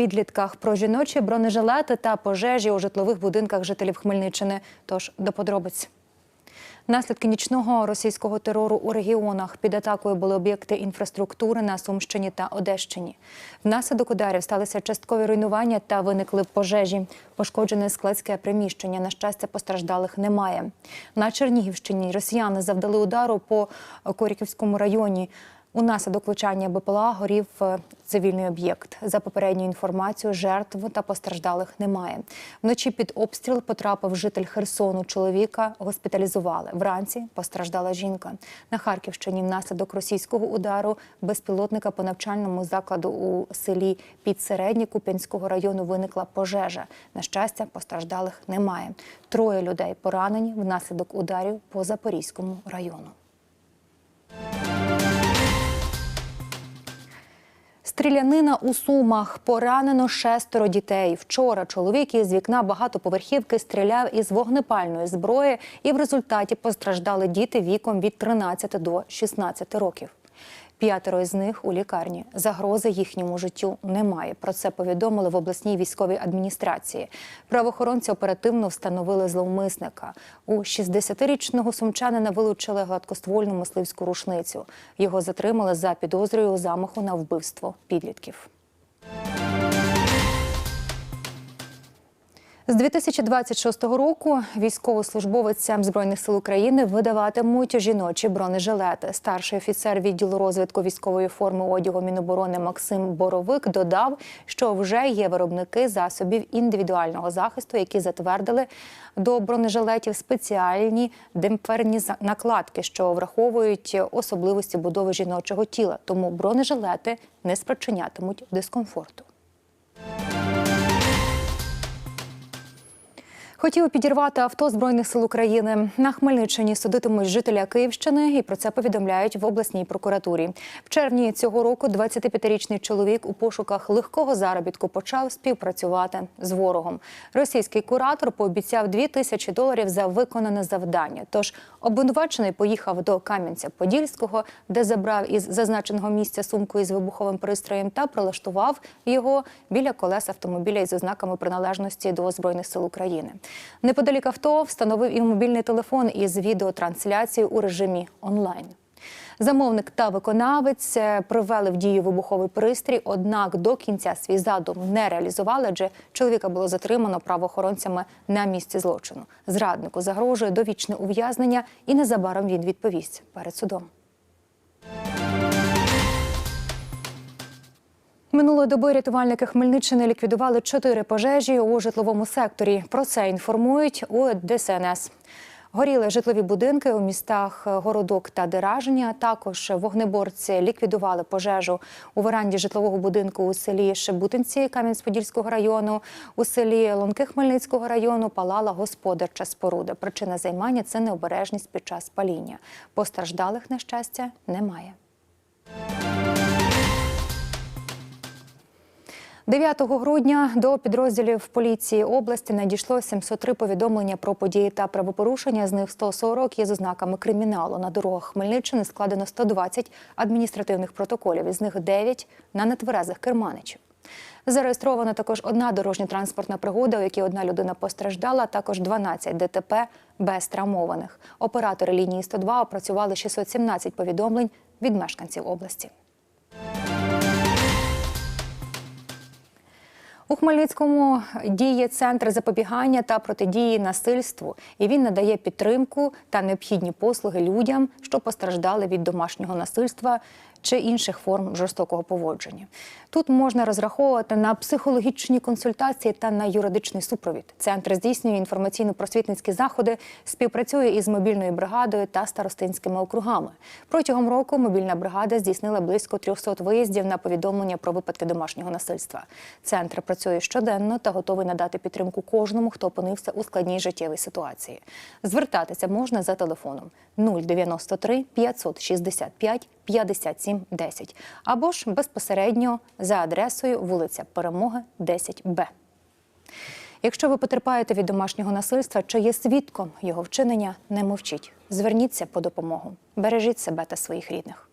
підлітках про жіночі бронежилети та пожежі у житлових будинках жителів Хмельниччини. Тож до подробиць. Наслідки нічного російського терору у регіонах під атакою були об'єкти інфраструктури на Сумщині та Одещині. Внаслідок ударів сталися часткові руйнування та виникли пожежі. Пошкоджене складське приміщення. На щастя, постраждалих немає. На Чернігівщині росіяни завдали удару по Коріківському районі. Унаслідок влучання БПЛА горів е, цивільний об'єкт. За попередньою інформацією, жертв та постраждалих немає. Вночі під обстріл потрапив житель Херсону. Чоловіка госпіталізували. Вранці постраждала жінка. На Харківщині внаслідок російського удару безпілотника по навчальному закладу у селі Підсередні Куп'янського району виникла пожежа. На щастя, постраждалих немає. Троє людей поранені внаслідок ударів по Запорізькому району. Стрілянина у Сумах. Поранено шестеро дітей. Вчора чоловік із вікна багатоповерхівки стріляв із вогнепальної зброї, і в результаті постраждали діти віком від 13 до 16 років. П'ятеро із них у лікарні. Загрози їхньому життю немає. Про це повідомили в обласній військовій адміністрації. Правоохоронці оперативно встановили зловмисника. У 60-річного сумчанина вилучили гладкоствольну мисливську рушницю. Його затримали за підозрою замаху на вбивство підлітків. З 2026 року військовослужбовицям збройних сил України видаватимуть жіночі бронежилети. Старший офіцер відділу розвитку військової форми одягу Міноборони Максим Боровик додав, що вже є виробники засобів індивідуального захисту, які затвердили до бронежилетів спеціальні демпферні накладки, що враховують особливості будови жіночого тіла. Тому бронежилети не спричинятимуть дискомфорту. Хотів підірвати авто Збройних сил України. На Хмельниччині судитимуть жителя Київщини, і про це повідомляють в обласній прокуратурі. В червні цього року 25-річний чоловік у пошуках легкого заробітку почав співпрацювати з ворогом. Російський куратор пообіцяв 2 тисячі доларів за виконане завдання. Тож обвинувачений поїхав до Кам'янця-Подільського, де забрав із зазначеного місця сумку із вибуховим пристроєм та прилаштував його біля колес автомобіля із ознаками приналежності до збройних сил України. Неподалік авто встановив і мобільний телефон із відеотрансляцією у режимі онлайн. Замовник та виконавець е, привели в дію вибуховий пристрій, однак до кінця свій задум не реалізували, адже чоловіка було затримано правоохоронцями на місці злочину. Зраднику загрожує довічне ув'язнення, і незабаром він відповість перед судом. Минулої доби рятувальники Хмельниччини ліквідували чотири пожежі у житловому секторі. Про це інформують у ДСНС. Горіли житлові будинки у містах Городок та Дераження. Також вогнеборці ліквідували пожежу у веранді житлового будинку у селі Шебутинці Кам'янець-Подільського району. У селі Лонки Хмельницького району палала господарча споруда. Причина займання це необережність під час паління. Постраждалих, на щастя, немає. 9 грудня до підрозділів поліції області надійшло 703 повідомлення про події та правопорушення. З них 140 є з ознаками криміналу. На дорогах Хмельниччини складено 120 адміністративних протоколів, із них 9 на нетверезих керманичів. Зареєстрована також одна дорожньо-транспортна пригода, у якій одна людина постраждала, також 12 ДТП без травмованих. Оператори лінії 102 опрацювали 617 повідомлень від мешканців області. У Хмельницькому діє центр запобігання та протидії насильству, і він надає підтримку та необхідні послуги людям, що постраждали від домашнього насильства чи інших форм жорстокого поводження. Тут можна розраховувати на психологічні консультації та на юридичний супровід. Центр здійснює інформаційно-просвітницькі заходи, співпрацює із мобільною бригадою та старостинськими округами. Протягом року мобільна бригада здійснила близько 300 виїздів на повідомлення про випадки домашнього насильства. Центр працює щоденно та готовий надати підтримку кожному, хто опинився у складній життєвій ситуації. Звертатися можна за телефоном 093 565 57 10 або ж безпосередньо за адресою вулиця Перемоги 10Б. Якщо ви потерпаєте від домашнього насильства чи є свідком його вчинення, не мовчіть. Зверніться по допомогу. Бережіть себе та своїх рідних.